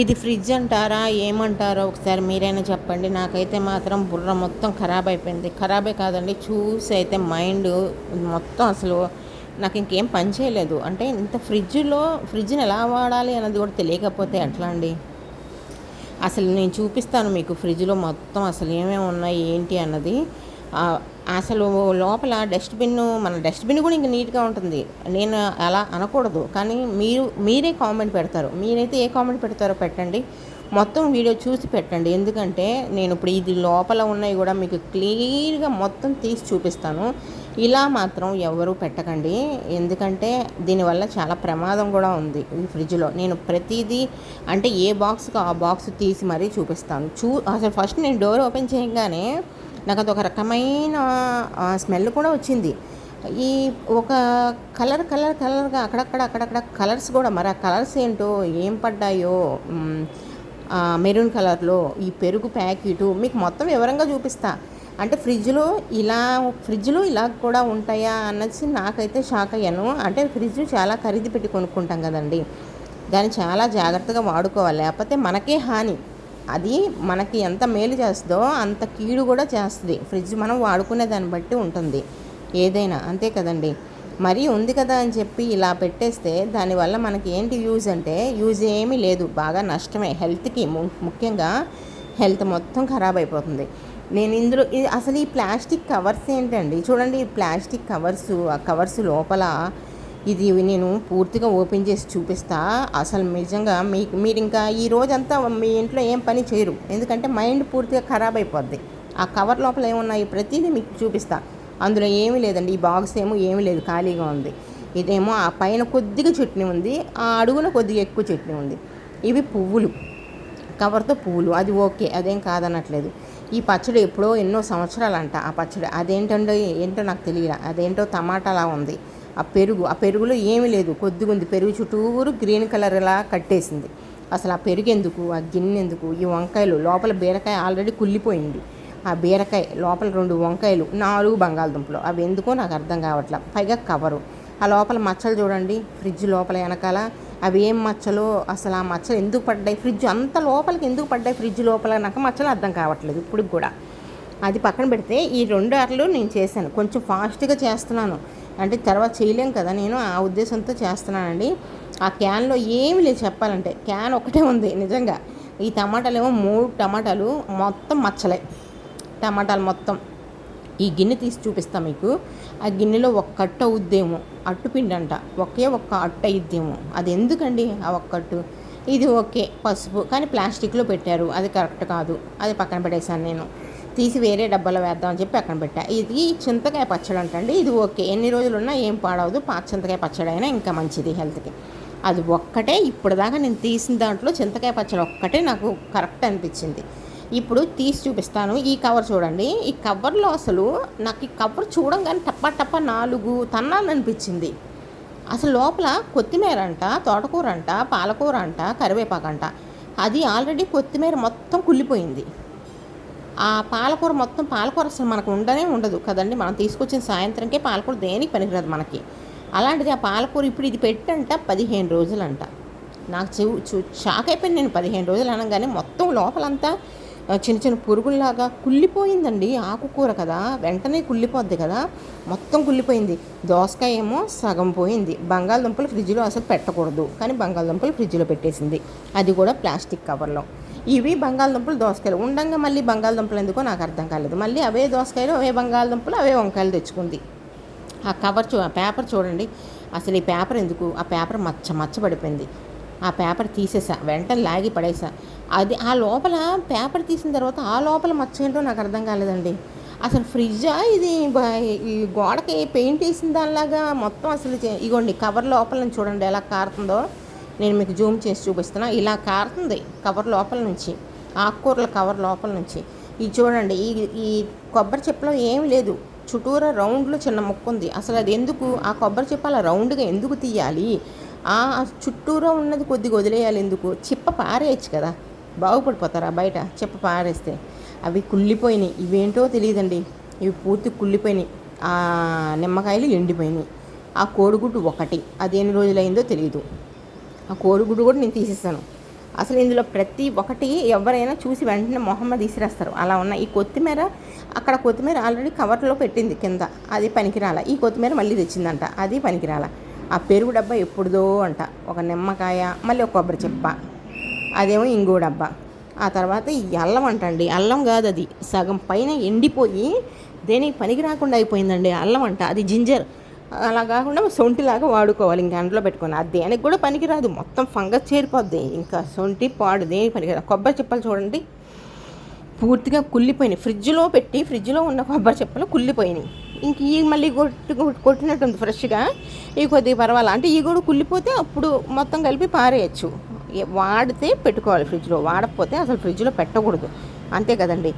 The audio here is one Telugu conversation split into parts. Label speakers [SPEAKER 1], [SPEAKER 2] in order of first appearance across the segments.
[SPEAKER 1] ఇది ఫ్రిడ్జ్ అంటారా? ఏమంటారో ఒకసారి మీరైనా చెప్పండి. నాకైతే మాత్రం బుర్ర మొత్తం ఖరాబ్ అయిపోయింది. ఖరాబే కాదండి చూసి అయితే మైండ్ మొత్తం అసలు నాకు ఇంకేం పని చేయలేదు. అంటే ఇంత ఫ్రిడ్జ్లో ఫ్రిడ్జ్ని ఎలా వాడాలి అన్నది కూడా తెలియకపోతే ఎట్లా అండి? అసలు నేను చూపిస్తాను మీకు ఫ్రిడ్జ్లో మొత్తం అసలు ఏమేమి ఉన్నాయి ఏంటి అన్నది. అసలు లోపల డస్ట్బిన్ మన డస్ట్బిన్ కూడా ఇంకా నీట్గా ఉంటుంది. నేను అలా అనకూడదు. కానీ మీరు మీరే కామెంట్ పెడతారు. మీరైతే ఏ కామెంట్ పెడతారో పెట్టండి. మొత్తం వీడియో చూసి పెట్టండి. ఎందుకంటే నేను ఇప్పుడు ఇది లోపల ఉన్నాయి కూడా మీకు క్లియర్గా మొత్తం తీసి చూపిస్తాను. ఇలా మాత్రం ఎవరు పెట్టకండి. ఎందుకంటే దీనివల్ల చాలా ప్రమాదం కూడా ఉంది ఈ ఫ్రిడ్జ్లో. నేను ప్రతిదీ అంటే ఏ బాక్స్కి ఆ బాక్స్ తీసి మరీ చూపిస్తాను. చూ అసలు ఫస్ట్ నేను డోర్ ఓపెన్ చేయగానే నాకు అది ఒక రకమైన స్మెల్ కూడా వచ్చింది. ఈ ఒక కలర్ కలర్ కలర్గా అక్కడక్కడ అక్కడక్కడ కలర్స్ కూడా మరి ఆ కలర్స్ ఏంటో ఏం పడ్డాయో మెరూన్ కలర్లో ఈ పెరుగు ప్యాకెటు మీకు మొత్తం వివరంగా చూపిస్తా. అంటే ఫ్రిడ్జ్లో ఇలా ఫ్రిడ్జ్లో ఇలా కూడా ఉంటాయా అన్నది నాకైతే షాక్ అయ్యాను. అంటే ఫ్రిడ్జ్ చాలా ఖరీదు పెట్టి కొనుక్కుంటాం కదండి. దాన్ని చాలా జాగ్రత్తగా వాడుకోవాలి. లేకపోతే మనకే హాని. అది మనకి ఎంత మేలు చేస్తుందో అంత కీడు కూడా చేస్తుంది. ఫ్రిడ్జ్ మనం వాడుకునే దాన్ని బట్టి ఉంటుంది. ఏదైనా అంతే కదండి. మరీ ఉంది కదా అని చెప్పి ఇలా పెట్టేస్తే దానివల్ల మనకి ఏంటి యూజ్ అంటే యూజ్ ఏమీ లేదు. బాగా నష్టమే. హెల్త్కి ము- ముఖ్యంగా హెల్త్ మొత్తం ఖరాబ్ అయిపోతుంది. నేను ఇందులో అసలు ఈ ప్లాస్టిక్ కవర్స్ ఏంటండి? చూడండి ఈ ప్లాస్టిక్ కవర్స్ ఆ కవర్స్ లోపల ఇది నేను పూర్తిగా ఓపెన్ చేసి చూపిస్తా. అసలు నిజంగా మీకు మీరు ఇంకా ఈ రోజంతా మీ ఇంట్లో ఏం పని చేయరు. ఎందుకంటే మైండ్ పూర్తిగా ఖరాబ్ అయిపోద్ది. ఆ కవర్ లోపల ఏమున్నాయి ప్రతిదీ మీకు చూపిస్తా. అందులో ఏమీ లేదండి. ఈ బాక్స్ ఏమో ఏమీ లేదు. ఖాళీగా ఉంది. ఇదేమో ఆ పైన కొద్దిగా చట్నీ ఉంది. ఆ అడుగున కొద్దిగా ఎక్కువ చట్నీ ఉంది. ఇవి పువ్వులు. కవర్తో పువ్వులు. అది ఓకే. అదేం కాదనట్లేదు. ఈ పచ్చడి ఎప్పుడో ఎన్నో సంవత్సరాలంట. ఆ పచ్చడి అదేంటండో ఏంటో నాకు తెలియదు అదేంటో టమాటాలా ఉంది. ఆ పెరుగు ఆ పెరుగులో ఏమీ లేదు. కొద్దిగా ఉంది పెరుగు చుట్టూరు గ్రీన్ కలర్ ఇలా కట్టేసింది. అసలు ఆ పెరుగు ఎందుకు ఆ గిన్నె ఎందుకు? ఈ వంకాయలు లోపల బీరకాయ ఆల్రెడీ కుళ్ళిపోయింది. ఆ బీరకాయ లోపల రెండు వంకాయలు నాలుగు బంగాళదుంపలు. అవి ఎందుకో నాకు అర్థం కావట్లా. పైగా కవరు. ఆ లోపల మచ్చలు చూడండి ఫ్రిడ్జ్ లోపల వెనకాల. అవి ఏం మచ్చలు అసలు ఆ మచ్చలు ఎందుకు పడ్డాయి? ఫ్రిడ్జ్ అంత లోపలికి ఎందుకు పడ్డాయి? ఫ్రిడ్జ్ లోపల నాకు మచ్చలు అర్థం కావట్లేదు ఇప్పుడు కూడా. అది పక్కన పెడితే ఈ రెండు అరలు నేను చేశాను. కొంచెం ఫాస్ట్గా చేస్తున్నాను. అంటే తర్వాత చేయలేం కదా నేను ఆ ఉద్దేశంతో చేస్తున్నానండి. ఆ క్యాన్లో ఏమి లేదు చెప్పాలంటే. క్యాన్ ఒకటే ఉంది నిజంగా. ఈ టమాటాలు ఏమో మూడు టమాటాలు మొత్తం మచ్చలే. టమాటాలు మొత్తం. ఈ గిన్నె తీసి చూపిస్తా మీకు. ఆ గిన్నెలో ఒక్క కట్టు అవుద్దేమో. అట్టుపిండి అంట. ఒకే ఒక్క అట్టు అయిద్దేమో. అది ఎందుకండి ఆ ఒక్క అట్టు? ఇది ఓకే పసుపు. కానీ ప్లాస్టిక్లో పెట్టారు. అది కరెక్ట్ కాదు. అది పక్కన పెట్టేశాను నేను. తీసి వేరే డబ్బాలో వేద్దామని చెప్పి అక్కడ పెట్టా. ఇది చింతకాయ పచ్చడి అంటండి. ఇది ఓకే. ఎన్ని రోజులు ఉన్నా ఏం పాడవదు. పాత చింతకాయ పచ్చడి అయినా ఇంకా మంచిది హెల్త్కి. అది ఒక్కటే. ఇప్పుడు దాకా నేను తీసిన దాంట్లో చింతకాయ పచ్చడి ఒక్కటే నాకు కరెక్ట్ అనిపించింది. ఇప్పుడు తీసి చూపిస్తాను. ఈ కవర్ చూడండి. ఈ కవర్లో అసలు నాకు ఈ కవర్ చూడంగానే టప్ప టప్ప నాలుగు తన్నాలనిపించింది అసలు లోపల కొత్తిమీర అంట తోటకూర అంట పాలకూర అంట కరివేపాకు అంట. అది ఆల్రెడీ కొత్తిమీర మొత్తం కుళ్ళిపోయింది. ఆ పాలకూర మొత్తం పాలకూర అసలు మనకు ఉండనే ఉండదు కదండి. మనం తీసుకొచ్చిన సాయంత్రంకే పాలకూర దేనికి పనికిరాదు మనకి. అలాంటిది ఆ పాలకూర ఇప్పుడు ఇది పెట్టంట పదిహేను రోజులంట. నాకు చూ చూ షాక్ అయిపోయింది నేను పదిహేను రోజులు అనగానే మొత్తం లోపలంతా చిన్న చిన్న పురుగుల్లాగా కుళ్ళిపోయిందండి ఆకుకూర కదా. వెంటనే కుళ్ళిపోద్ది కదా. మొత్తం కుళ్ళిపోయింది. దోసకాయ ఏమో సగం పోయింది. బంగాళదుంపలు ఫ్రిడ్జ్లో అసలు పెట్టకూడదు. కానీ బంగాళదుంపలు ఫ్రిడ్జ్లో పెట్టేసింది. అది కూడా ప్లాస్టిక్ కవర్లో. ఇవి బంగాళదుంపలు దోసకాయలు. ఉండంగా మళ్ళీ బంగాళదుంపలు ఎందుకో నాకు అర్థం కాలేదు. మళ్ళీ అవే దోసకాయలు అవే బంగాళదుంపలు అవే వంకాయలు తెచ్చుకుంది. ఆ కవర్ చూ పేపర్ చూడండి. అసలు ఈ పేపర్ ఎందుకు? ఆ పేపర్ మచ్చ మచ్చ పడిపోయింది. ఆ పేపర్ తీసేసా. వెంటనే లాగి పడేసా. అది ఆ లోపల పేపర్ తీసిన తర్వాత ఆ లోపల మచ్చ ఏంటో నాకు అర్థం కాలేదండి. అసలు ఫ్రిడ్జా? ఇది ఈ గోడకి పెయింట్ వేసిన దానిలాగా మొత్తం అసలు ఇగోండి కవర్ లోపల చూడండి ఎలా కారుతుందో. నేను మీకు జూమ్ చేసి చూపిస్తున్నా. ఇలా కారుతుంది కవర్ లోపల నుంచి ఆకుకూరల కవర్ లోపల నుంచి. ఇది చూడండి ఈ ఈ కొబ్బరి చెప్పులో ఏమి లేదు. చుట్టూరా రౌండ్లో చిన్న ముక్క ఉంది. అసలు అది ఎందుకు? ఆ కొబ్బరి చెప్ప అలా రౌండ్గా ఎందుకు తీయాలి? ఆ చుట్టూరా ఉన్నది కొద్దిగా వదిలేయాలి ఎందుకు? చిప్ప పారేయచ్చు కదా. బాగుపడిపోతారా బయట చిప్ప పారేస్తే? అవి కుళ్ళిపోయినాయి. ఇవేంటో తెలియదండి. ఇవి పూర్తి కుళ్ళిపోయినాయి. ఆ నిమ్మకాయలు ఎండిపోయినాయి. ఆ కోడిగుడ్డు ఒకటి. అది ఎన్ని రోజులైందో తెలియదు ఆ కోడిగుడ్డు కూడా నేను తీసేసాను అసలు ఇందులో ప్రతి ఒక్కటి ఎవరైనా చూసి వెంటనే మొహమ్మద్ తీసిరేస్తారు. అలా ఉన్న ఈ కొత్తిమీర అక్కడ కొత్తిమీర ఆల్రెడీ కవర్లో పెట్టింది కింద. అది పనికిరాల. ఈ కొత్తిమీర మళ్ళీ తెచ్చిందంట. అది పనికిరాల. ఆ పెరుగు డబ్బా ఎప్పుడుదో అంట. ఒక నిమ్మకాయ మళ్ళీ ఒక కొబ్బరి చెప్ప. అదేమో ఇంకో డబ్బా. ఆ తర్వాత ఈ అల్లం అంటండి. అల్లం కాదు అది. సగం పైన ఎండిపోయి దేనికి పనికి రాకుండా అయిపోయిందండి అల్లం అంట. అది జింజర్. అలా కాకుండా సొంటిలాగా వాడుకోవాలి. ఇంకా అందులో పెట్టుకొని అది దేనికి కూడా పనికిరాదు. మొత్తం ఫంగస్ చేరిపోద్ది. ఇంకా సొంటి పాడు దేనికి పనికిరాదు. కొబ్బరి చెప్పలు చూడండి. పూర్తిగా కుళ్ళిపోయినాయి. ఫ్రిడ్జ్లో పెట్టి ఫ్రిడ్జ్లో ఉన్న కొబ్బరి చెప్పలు కుళ్ళిపోయినాయి. ఇంక ఈ మళ్ళీ కొట్టు కొట్టినట్టుంది ఫ్రెష్గా. ఈ కొద్దిగా పర్వాలా? అంటే ఈ కూడా కుళ్ళిపోతే అప్పుడు మొత్తం కలిపి పారేయచ్చు. వాడితే పెట్టుకోవాలి ఫ్రిడ్జ్లో. వాడకపోతే అసలు ఫ్రిడ్జ్లో పెట్టకూడదు. అంతే కదండి.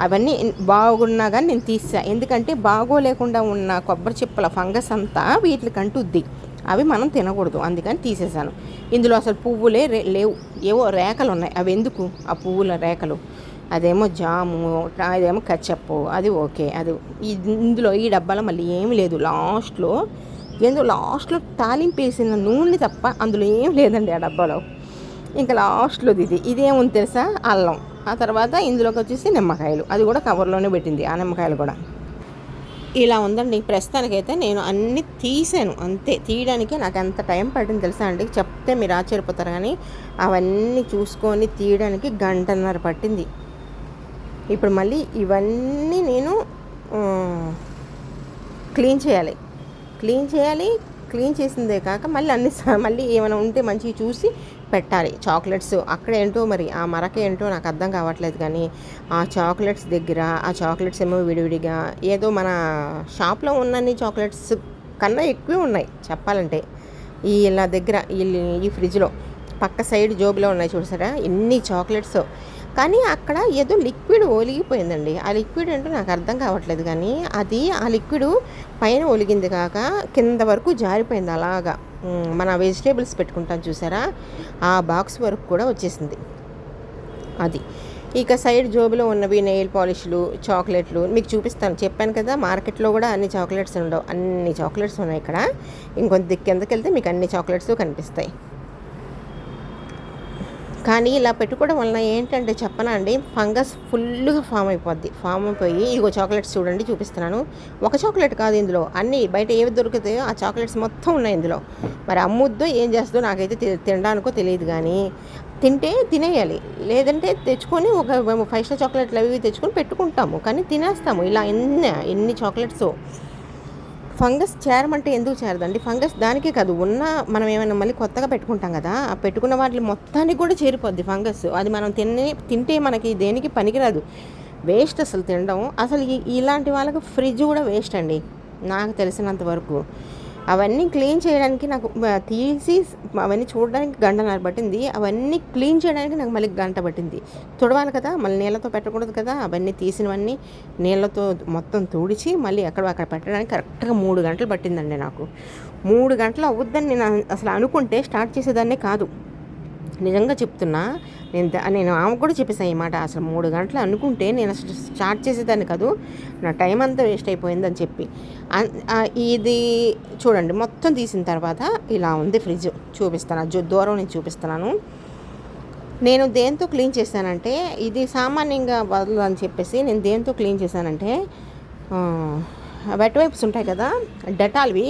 [SPEAKER 1] అవన్నీ బాగున్నా కానీ నేను తీసా ఎందుకంటే బాగోలేకుండా ఉన్న కొబ్బరి చిప్పల ఫంగస్ అంతా వీటికి అంటుద్ది అవి మనం తినకూడదు. అందుకని తీసేసాను. ఇందులో అసలు పువ్వులే లేవు. ఏవో రేఖలు ఉన్నాయి అవి ఎందుకు? ఆ పువ్వుల రేఖలు. అదేమో జాము అదేమో కచ్చప్పు. అది ఓకే. అది ఇందులో ఈ డబ్బాలో మళ్ళీ ఏమీ లేదు. లాస్ట్లో ఎందుకు లాస్ట్లో తాలింపు వేసిన నూనె తప్ప అందులో ఏం లేదండి ఆ డబ్బాలో. ఇంకా లాస్ట్లో ఇది. ఇదేముంది తెలుసా? అల్లం. ఆ తర్వాత ఇందులోకి వచ్చేసి నిమ్మకాయలు. అది కూడా కవర్లోనే పెట్టింది ఆ నిమ్మకాయలు కూడా. ఇలా ఉందండి. ప్రస్తుతానికైతే నేను అన్ని తీసాను. అంతే. తీయడానికి నాకు ఎంత టైం పట్టింది తెలుసా అండి? చెప్తే మీరు ఆశ్చర్యపోతారు కానీ అవన్నీ చూసుకొని తీయడానికి గంటన్నర పట్టింది. ఇప్పుడు మళ్ళీ ఇవన్నీ నేను క్లీన్ చేయాలి. క్లీన్ చేయాలి. క్లీన్ చేసిందే కాక మళ్ళీ అన్ని మళ్ళీ ఏమైనా ఉంటే మంచిగా చూసి పెట్టాలి. చాక్లెట్స్ అక్కడ ఏంటో మరి ఆ మరక ఏంటో నాకు అర్థం కావట్లేదు కానీ ఆ చాక్లెట్స్ దగ్గర ఆ చాక్లెట్స్ ఏమో విడివిడిగా ఏదో మన షాప్లో ఉన్నన్ని చాక్లెట్స్ కన్నా ఎక్కువే ఉన్నాయి చెప్పాలంటే. ఈ ఇలా దగ్గర ఈ ఈ ఫ్రిడ్జ్లో పక్క సైడ్ జోబులో ఉన్నాయి చూసారా? ఎన్ని చాక్లెట్స్. కానీ అక్కడ ఏదో లిక్విడ్ ఒలిగిపోయిందండి. ఆ లిక్విడ్ ఏంటో నాకు అర్థం కావట్లేదు కానీ అది ఆ లిక్విడ్ పైన ఒలిగింది కాక కింద వరకు జారిపోయింది అలాగా. మన వెజిటేబుల్స్ పెట్టుకుంటాం చూసారా? ఆ బాక్స్ వరకు కూడా వచ్చేసింది. అది. ఇక సైడ్ జోబులో ఉన్నవి నెయిల్ పాలిష్లు చాక్లెట్లు. మీకు చూపిస్తాను. చెప్పాను కదా మార్కెట్లో కూడా అన్ని చాక్లెట్స్ ఉండవు. అన్ని చాక్లెట్స్ ఉన్నాయి ఇక్కడ. ఇంకొంత కిందకి వెళ్తే మీకు అన్ని చాక్లెట్స్ కనిపిస్తాయి. కానీ ఇలా పెట్టుకోవడం వలన ఏంటంటే చెప్పనా అండి ఫంగస్ ఫుల్గా ఫామ్ అయిపోద్ది. ఫామ్ అయిపోయి ఇగో చాక్లెట్స్ చూడండి చూపిస్తున్నాను. ఒక చాక్లెట్ కాదు ఇందులో. అన్నీ బయట ఏవి దొరుకుతాయో ఆ చాక్లెట్స్ మొత్తం ఉన్నాయి ఇందులో. మరి అమ్ముద్దో ఏం చేస్తుందో నాకైతే తినడానికో తెలియదు కానీ తింటే తినేయాలి. లేదంటే తెచ్చుకొని ఒక ఫైవ్ స్టార్ చాక్లెట్లు అవి తెచ్చుకొని పెట్టుకుంటాము. కానీ తినేస్తాము. ఇలా ఎన్ని ఎన్ని చాక్లెట్స్. ఫంగస్ చేరమంటే ఎందుకు చేరదండి? ఫంగస్ దానికే కాదు ఉన్న మనం ఏమైనా మళ్ళీ కొత్తగా పెట్టుకుంటాం కదా ఆ పెట్టుకున్న వాటి మొత్తానికి కూడా చేరిపోద్ది ఫంగస్. అది మనం తినే తింటే మనకి దేనికి పనికిరాదు. వేస్ట్ అసలు తినడం. అసలు ఇలాంటి వాళ్ళకి ఫ్రిడ్జ్ కూడా వేస్ట్ అండి నాకు తెలిసినంత వరకు. అవన్నీ క్లీన్ చేయడానికి నాకు తీసి అవన్నీ చూడడానికి గంటన్నర పట్టింది. అవన్నీ క్లీన్ చేయడానికి నాకు మళ్ళీ గంట పట్టింది. తుడవాలి కదా మళ్ళీ నీళ్ళతో పెట్టకూడదు కదా అవన్నీ తీసినవన్నీ నీళ్ళతో మొత్తం తుడిచి మళ్ళీ ఎక్కడ అక్కడ పెట్టడానికి కరెక్ట్గా మూడు గంటలు పట్టిందండి నాకు. మూడు గంటలు అవుద్దని నేను అసలు అనుకుంటే స్టార్ట్ చేసేదాన్నే కాదు. నిజంగా చెప్తున్నా నేను నేను ఆమె కూడా చెప్పేసాను ఈ మాట. అసలు మూడు గంటలు అనుకుంటే నేను అసలు స్టార్ట్ చేసేదాన్ని కాదు. నా టైం అంతా వేస్ట్ అయిపోయిందని చెప్పి. ఇది చూడండి మొత్తం తీసిన తర్వాత ఇలా ఉంది ఫ్రిడ్జ్. చూపిస్తాను దూరం నేను చూపిస్తున్నాను. నేను దేంతో క్లీన్ చేశానంటే ఇది సామాన్యంగా వదలని చెప్పేసి నేను దేంతో క్లీన్ చేశానంటే వెట్ వైప్స్ ఉంటాయి కదా డెటాల్వి.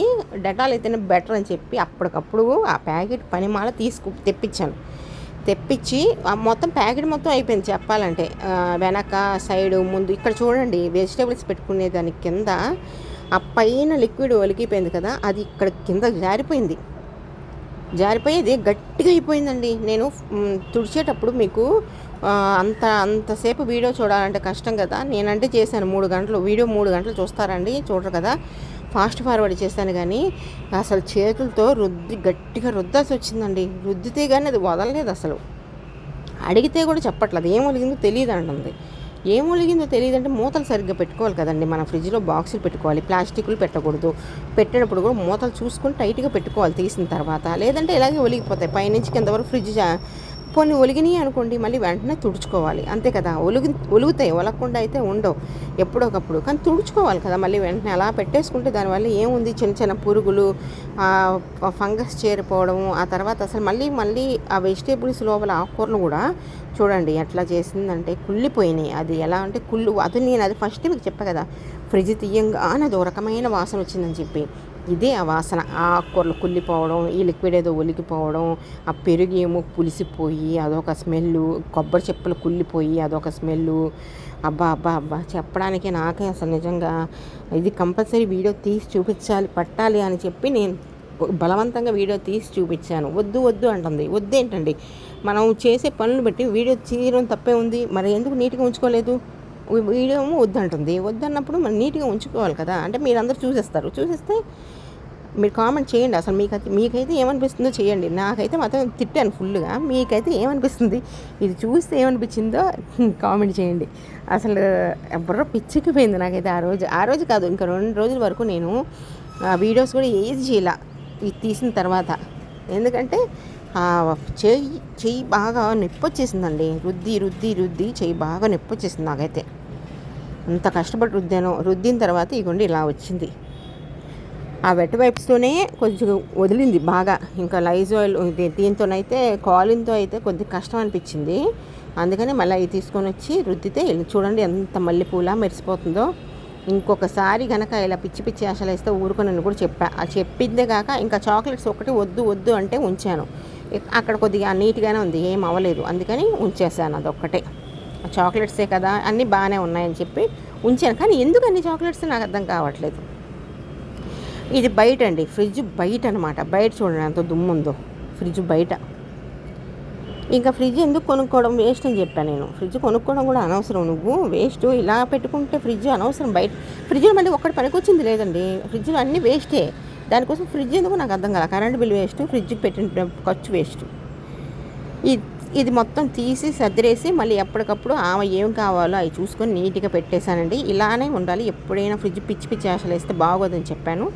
[SPEAKER 1] డెటాల్ అయితేనే బెటర్ అని చెప్పి అప్పటికప్పుడు ఆ ప్యాకెట్ పనిమాల తీసుకు తెప్పించాను. తెప్పించి ఆ మొత్తం ప్యాకెట్ మొత్తం అయిపోయింది చెప్పాలంటే. వెనక సైడు ముందు ఇక్కడ చూడండి వెజిటేబుల్స్ పెట్టుకునే దాని కింద ఆ పైన లిక్విడ్ ఒలికిపోయింది కదా అది ఇక్కడ కింద జారిపోయింది. జారిపోయేది గట్టిగా అయిపోయిందండి. నేను తుడిచేటప్పుడు మీకు అంత అంతసేపు వీడియో చూడాలంటే కష్టం కదా. నేనంటే చేశాను మూడు గంటలు. వీడియో మూడు గంటలు చూస్తారండి చూడరు కదా. ఫాస్ట్ ఫార్వర్డ్ చేశాను కానీ అసలు చేతులతో రుద్ది గట్టిగా రుద్దాల్సి వచ్చిందండి. రుద్దితే కానీ అది వదలలేదు అసలు. అడిగితే కూడా చెప్పట్లేదు. ఏం ఒలిగిందో తెలియదు అంటుంది. ఏం ఒలిగిందో తెలియదు అంటే మూతలు సరిగ్గా పెట్టుకోవాలి కదండి. మన ఫ్రిడ్జ్లో బాక్సులు పెట్టుకోవాలి ప్లాస్టిక్లు పెట్టకూడదు. పెట్టేటప్పుడు కూడా మూతలు చూసుకుని టైట్గా పెట్టుకోవాలి తీసిన తర్వాత. లేదంటే ఇలాగే ఒలిగిపోతాయి. పైనుంచి కింద వరకు ఫ్రిడ్జ్
[SPEAKER 2] పోనీ ఒలిగినాయి అనుకోండి మళ్ళీ వెంటనే తుడుచుకోవాలి. అంతే కదా ఒలుగు ఒలుగుతాయి ఒలగకుండా అయితే ఉండవు ఎప్పుడొకప్పుడు. కానీ తుడుచుకోవాలి కదా మళ్ళీ వెంటనే అలా పెట్టేసుకుంటే దానివల్ల ఏముంది? చిన్న చిన్న పురుగులు ఫంగస్ చేరిపోవడం ఆ తర్వాత అసలు మళ్ళీ మళ్ళీ ఆ వెజిటేబుల్స్ లోపల ఆకుకూరలు కూడా చూడండి ఎట్లా చేసిందంటే కుళ్ళిపోయినాయి. అది ఎలా అంటే కుళ్ళు అది నేను అది ఫస్ట్ మీకు చెప్పా కదా ఫ్రిడ్జ్ తీయంగానే అది ఒక రకమైన వాసన వచ్చిందని చెప్పి. ఇదే ఆ వాసన. ఆ ఆకుకూరలు కుళ్ళిపోవడం ఈ లిక్విడ్ ఏదో ఒలికిపోవడం ఆ పెరుగు ఏమో పులిసిపోయి అదొక స్మెల్ కొబ్బరి చెప్పులు కుళ్ళిపోయి అదొక స్మెల్ అబ్బా అబ్బా అబ్బా చెప్పడానికి నాకే అసలు నిజంగా ఇది కంపల్సరీ వీడియో తీసి చూపించాలి పట్టాలి అని చెప్పి నేను బలవంతంగా వీడియో తీసి చూపించాను. వద్దు వద్దు అంటుంది. వద్దేంటండి? మనం చేసే పనులు బట్టి వీడియో తీయడం తప్పే ఉంది. మరి ఎందుకు నీట్గా ఉంచుకోలేదు? వీడియో వద్దంటుంది. వద్దన్నప్పుడు మనం నీట్గా ఉంచుకోవాలి కదా. అంటే మీరందరూ చూసేస్తారు. చూసేస్తే మీరు కామెంట్ చేయండి అసలు మీకైతే మీకైతే ఏమనిపిస్తుందో చేయండి. నాకైతే మాత్రం తిట్టాను ఫుల్గా. మీకైతే ఏమనిపిస్తుంది? ఇది చూస్తే ఏమనిపించిందో కామెంట్ చేయండి. అసలు బుర్ర పిచ్చికిపోయింది నాకైతే ఆ రోజు. ఆ రోజు కాదు ఇంకా రెండు రోజుల వరకు నేను ఆ వీడియోస్ కూడా ఏది చేయాల? ఇది తీసిన తర్వాత. ఎందుకంటే చేయి చెయ్యి బాగా నొప్పి వచ్చేసిందండి. రుద్ది రుద్ది రుద్ది చెయ్యి బాగా నొప్పి వచ్చేసింది నాకైతే. అంత కష్టపడి రుద్దాను. రుద్దిన తర్వాత ఇగోండి ఇలా వచ్చింది. ఆ వెట్ వైప్స్తోనే కొంచెం వదిలింది బాగా. ఇంకా లైజాయిల్ దీంతోనైతే కాలిన్తో అయితే కొద్ది కష్టం అనిపించింది. అందుకని మళ్ళీ అవి తీసుకొని వచ్చి రుద్దితే చూడండి ఎంత మల్లెపూల మెరిసిపోతుందో. ఇంకొకసారి కనుక ఇలా పిచ్చి పిచ్చి ఆశలు వేస్తే ఊరుకొని కూడా చెప్పా. ఆ చెప్పిందే కాక ఇంకా చాక్లెట్స్ ఒకటి వద్దు వద్దు అంటే ఉంచాను. అక్కడ కొద్దిగా నీట్గానే ఉంది ఏం అవ్వలేదు. అందుకని ఉంచేసాను అదొక్కటే. చాక్లెట్సే కదా అన్నీ బాగానే ఉన్నాయని చెప్పి ఉంచాను. కానీ ఎందుకు అన్ని చాక్లెట్స్ నాకు అర్థం కావట్లేదు. ఇది బయట అండి ఫ్రిడ్జ్ బయట అనమాట బయట చూడండి అంత దుమ్ము ఉందో ఫ్రిడ్జ్ బయట. ఇంకా ఫ్రిడ్జ్ ఎందుకు కొనుక్కోవడం వేస్ట్ అని చెప్పాను నేను. ఫ్రిడ్జ్ కొనుక్కోవడం కూడా అనవసరం. నువ్వు వేస్ట్ ఇలా పెట్టుకుంటే ఫ్రిడ్జ్ అనవసరం బయట. ఫ్రిడ్జ్లో మళ్ళీ ఒక్కటి పనికొచ్చింది లేదండి. ఫ్రిడ్జ్లో అన్నీ వేస్టే. దానికోసం ఫ్రిడ్జ్ ఎందుకు నాకు అర్థం కాదు కరెంట్ బిల్ వేస్ట్ ఫ్రిడ్జ్కి పెట్టిన ఖర్చు వేస్ట్. ఇది ఇది మొత్తం తీసి సర్దిరేసి మళ్ళీ ఎప్పటికప్పుడు ఆమె ఏం కావాలో అవి చూసుకొని నీట్గా పెట్టేశానండి. ఇలానే ఉండాలి. ఎప్పుడైనా ఫ్రిడ్జ్ పిచ్చి పిచ్చి ఆశలు వేస్తే బాగోదని చెప్పాను.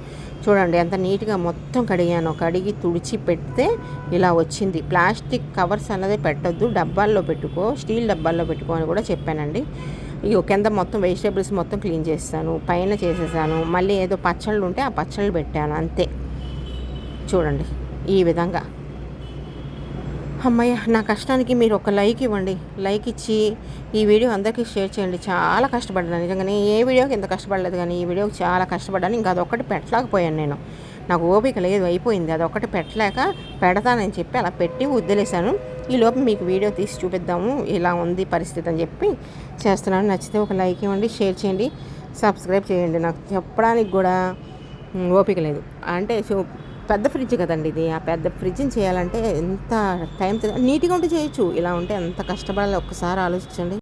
[SPEAKER 2] చూడండి ఎంత నీట్గా మొత్తం కడిగాను. కడిగి తుడిచి పెడితే ఇలా వచ్చింది. ప్లాస్టిక్ కవర్స్ అన్నది పెట్టొద్దు. డబ్బాల్లో పెట్టుకో స్టీల్ డబ్బాల్లో పెట్టుకో అని కూడా చెప్పానండి. ఇగో కింద మొత్తం వెజిటేబుల్స్ మొత్తం క్లీన్ చేస్తాను. పైన చేసేసాను. మళ్ళీ ఏదో పచ్చళ్ళు ఉంటే ఆ పచ్చళ్ళు పెట్టాను. అంతే. చూడండి ఈ విధంగా. అమ్మయ్య నా కష్టానికి మీరు ఒక లైక్ ఇవ్వండి. లైక్ ఇచ్చి ఈ వీడియో అందరికీ షేర్ చేయండి. చాలా కష్టపడ్డాను. నిజంగానే ఏ వీడియోకి ఇంత కష్టపడలేదు కానీ ఈ వీడియోకి చాలా కష్టపడ్డాను. ఇంకా అదొక్కటి పెట్టలేకపోయాను నేను. నాకు ఓపిక లేదు అయిపోయింది. అదొక్కటి పెట్టలేక పెడతానని చెప్పి అలా పెట్టి వదిలేశాను. ఈ లోపు మీకు వీడియో తీసి చూపిద్దాము. ఇలా ఉంది పరిస్థితి అని చెప్పి చేస్తున్నాను. నచ్చితే ఒక లైక్ ఇవ్వండి షేర్ చేయండి సబ్స్క్రైబ్ చేయండి. నాకు చెప్పడానికి కూడా ఓపిక లేదు. అంటే చూ పెద్ద ఫ్రిడ్జ్ కదండి ఇది. ఆ పెద్ద ఫ్రిడ్జ్ని చేయాలంటే ఎంత టైం నీట్గా ఉంటే చేయొచ్చు. ఇలా ఉంటే ఎంత కష్టపడాలి ఒక్కసారి ఆలోచించండి.